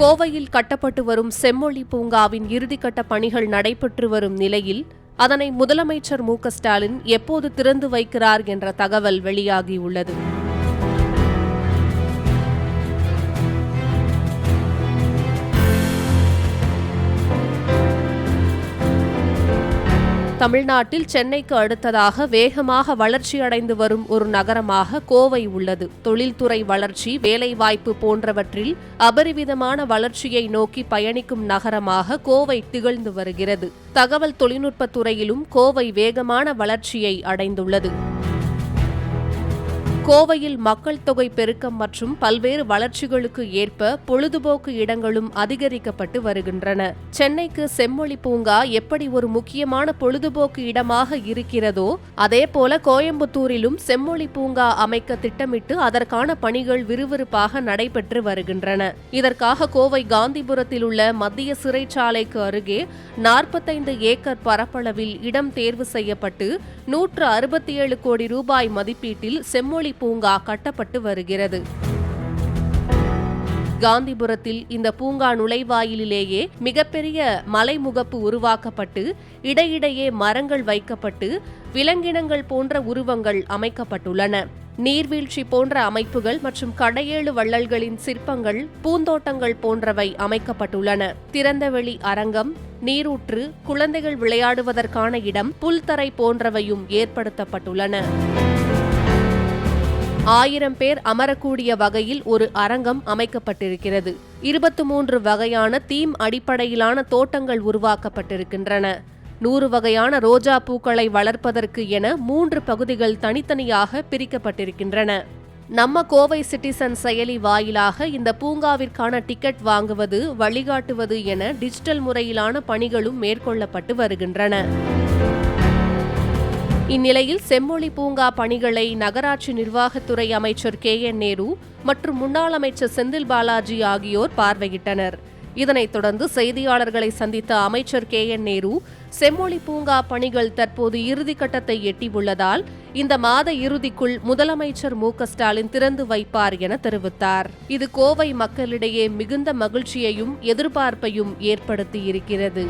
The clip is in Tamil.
கோவையில் கட்டப்பட்டு வரும் செம்மொழி பூங்காவின் இறுதிக்கட்ட பணிகள் நடைபெற்று வரும் நிலையில் அதனை முதலமைச்சர் மு ஸ்டாலின் எப்போது திறந்து வைக்கிறார் என்ற தகவல் வெளியாகியுள்ளது. தமிழ்நாட்டில் சென்னைக்கு அடுத்ததாக வேகமாக வளர்ச்சியடைந்து வரும் ஒரு நகரமாக கோவை உள்ளது. தொழில்துறை வளர்ச்சி வேலைவாய்ப்பு போன்றவற்றில் அபரிவிதமான வளர்ச்சியை நோக்கி பயணிக்கும் நகரமாக கோவை திகழ்ந்து வருகிறது. தகவல் தொழில்நுட்பத் துறையிலும் கோவை வேகமான வளர்ச்சியை அடைந்துள்ளது. கோவையில் மக்கள் தொகை பெருக்கம் மற்றும் பல்வேறு வளர்ச்சிகளுக்கு ஏற்ப பொழுதுபோக்கு இடங்களும் அதிகரிக்கப்பட்டு வருகின்றன. சென்னைக்கு செம்மொழி பூங்கா எப்படி ஒரு முக்கியமான பொழுதுபோக்கு இடமாக இருக்கிறதோ அதேபோல கோயம்புத்தூரிலும் செம்மொழி பூங்கா அமைக்க திட்டமிட்டு அதற்கான பணிகள் விறுவிறுப்பாக நடைபெற்று வருகின்றன. இதற்காக கோவை காந்திபுரத்தில் உள்ள மத்திய சிறைச்சாலைக்கு அருகே நாற்பத்தைந்து ஏக்கர் பரப்பளவில் இடம் தேர்வு செய்யப்பட்டு நூற்று அறுபத்தி ஏழு கோடி ரூபாய் மதிப்பீட்டில் செம்மொழி பூங்கா கட்டப்பட்டு வருகிறது. காந்திபுரத்தில் இந்த பூங்கா நுழைவாயிலிலேயே மிகப்பெரிய மலைமுகப்பு உருவாக்கப்பட்டு இடையிடையே மரங்கள் வைக்கப்பட்டு விலங்கினங்கள் போன்ற உருவங்கள் அமைக்கப்பட்டுள்ளன. நீர்வீழ்ச்சி போன்ற அமைப்புகள் மற்றும் கடையேழு வள்ளல்களின் சிற்பங்கள் பூந்தோட்டங்கள் போன்றவை அமைக்கப்பட்டுள்ளன. திறந்தவெளி அரங்கம் நீரூற்று குழந்தைகள் விளையாடுவதற்கான இடம் புல்தரை போன்றவையும் ஏற்படுத்தப்பட்டுள்ளன. ஆயிரம் பேர் அமரக்கூடிய வகையில் ஒரு அரங்கம் அமைக்கப்பட்டிருக்கிறது. இருபத்தி மூன்று வகையான தீம் அடிப்படையிலான தோட்டங்கள் உருவாக்கப்பட்டிருக்கின்றன. நூறு வகையான ரோஜா பூக்களை வளர்ப்பதற்கு என மூன்று பகுதிகள் தனித்தனியாக பிரிக்கப்பட்டிருக்கின்றன. நம்ம கோவை சிட்டிசன் செயலி வாயிலாக இந்த பூங்காவிற்கான டிக்கெட் வாங்குவது வழிகாட்டுவது என டிஜிட்டல் முறையிலான பணிகளும் மேற்கொள்ளப்பட்டு வருகின்றன. இந்நிலையில் செம்மொழி பூங்கா பணிகளை நகராட்சி நிர்வாகத்துறை அமைச்சர் கே என் நேரு மற்றும் முன்னாள் அமைச்சர் செந்தில் பாலாஜி ஆகியோர் பார்வையிட்டனர். இதனைத் தொடர்ந்து செய்தியாளர்களை சந்தித்த அமைச்சர் கே என் நேரு செம்மொழி பூங்கா பணிகள் தற்போது இறுதிக்கட்டத்தை எட்டியுள்ளதால் இந்த மாத இறுதிக்குள் முதலமைச்சர் மு. ஸ்டாலின் திறந்து வைப்பார் என தெரிவித்தார். இது கோவை மக்களிடையே மிகுந்த மகிழ்ச்சியையும் எதிர்பார்ப்பையும் ஏற்படுத்தியிருக்கிறது.